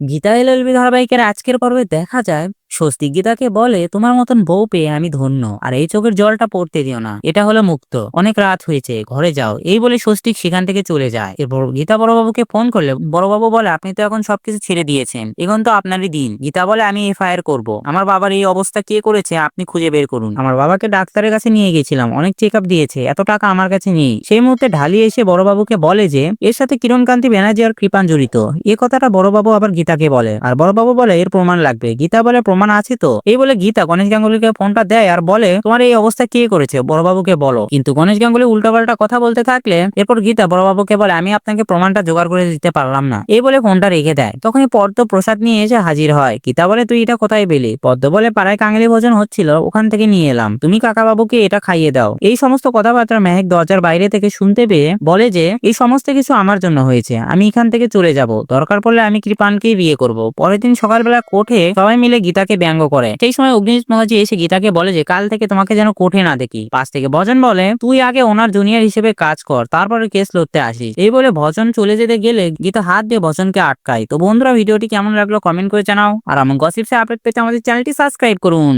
Gita LLB ধারাবাহিকের আজকের পর্বে দেখা যায়। স্বস্তিক গীতাকে বলে, তোমার মতন বউ পেয়ে আমি ধন্য, আর এই চোখের জলটা পড়তে দিও না। এটা হলো মুক্ত। অনেক রাত হয়েছে, ঘরে যাও। এই বলে স্বস্তিক সেখান থেকে চলে যায়। এরপর গীতা বড়বাবুকে ফোন করলে, বড়বাবু বলে, আপনি তো এখন সবকিছু ছেড়ে দিয়েছেন। এখন তো আপনারই দিন। গীতা বলে, আমি এফআইআর করব। আমার বাবার এই অবস্থা কে করেছে, আপনি খুঁজে বের করুন। আমার বাবাকে ডাক্তারের কাছে নিয়ে গেছিলাম। অনেক চেক দিয়েছে। এত টাকা আমার কাছে নেই। সেই মুহূর্তে ঢালি এসে বড়বাবুকে বলে যে, এর সাথে কিরণকান্তি ব্যানার্জি আর কৃপান জড়িত এ কথাটা বড়বাবু আবার গীতাকে বলে। আর বড়বাবু বলে, এর প্রমাণ লাগবে। গীতা বলে, প্রমাণ আছে তো? এই বলে গীতা গণেশ গাঙ্গুলিকে ফোনটা দেয় আর বলে, তোমার এই অবস্থা কে করেছে? বড়বাবুকে বলো। কিন্তু গণেশ গাঙ্গুলি উল্টাপাল্টা কথা বলতে থাকলে, এরপর গীতা বড়বাবুকে বলে, আমি আপনাকে প্রমাণটা জোগাড় করে দিতে পারলাম না। এই বলে ফোনটা রেখে দেয়। তখনই পদ্ম প্রসাদ নিয়ে এসে হাজির হয়। গীতা বলে, তুই এটা কোথায় পেলি? পদ্ম বলে, পাড়ায় কাঙালি ভোজন হচ্ছিল, ওখান থেকে নিয়ে এলাম। তুমি কাকাবাবুকে এটা খাইয়ে দাও। এই সমস্ত কথাবার্তা মেহেক দরজার বাইরে থেকে শুনতে পেয়ে বলে যে, এই সমস্ত কিছু আমার জন্য হয়েছে। আমি এখান থেকে চলে যাব। দরকার পড়লে আমি কৃপানকেই বিয়ে করব। পরের দিন সকালবেলা কোর্টে সবাই মিলে গীতাকে ব্যঙ্গ করে। সেই সময় অগ্নিজিৎ মুখার্জি এসে গীতাকে বলে যে, কাল থেকে তোমাকে যেন কোঠে না দেখি। পাশ থেকে ভজন বলে, তুই আগে ওনার জুনিয়র হিসেবে কাজ কর, তারপরে কেস লড়তে আসিস। এই বলে ভজন চলে যেতে গেলে গীতা হাত দিয়ে ভজনকে আটকায়। তো বন্ধুরা, ভিডিওটি কেমন লাগল কমেন্ট করে জানাও। আর আমার গসিপসে আপডেট পেতে আমাদের চ্যানেলটি সাবস্ক্রাইব করুন।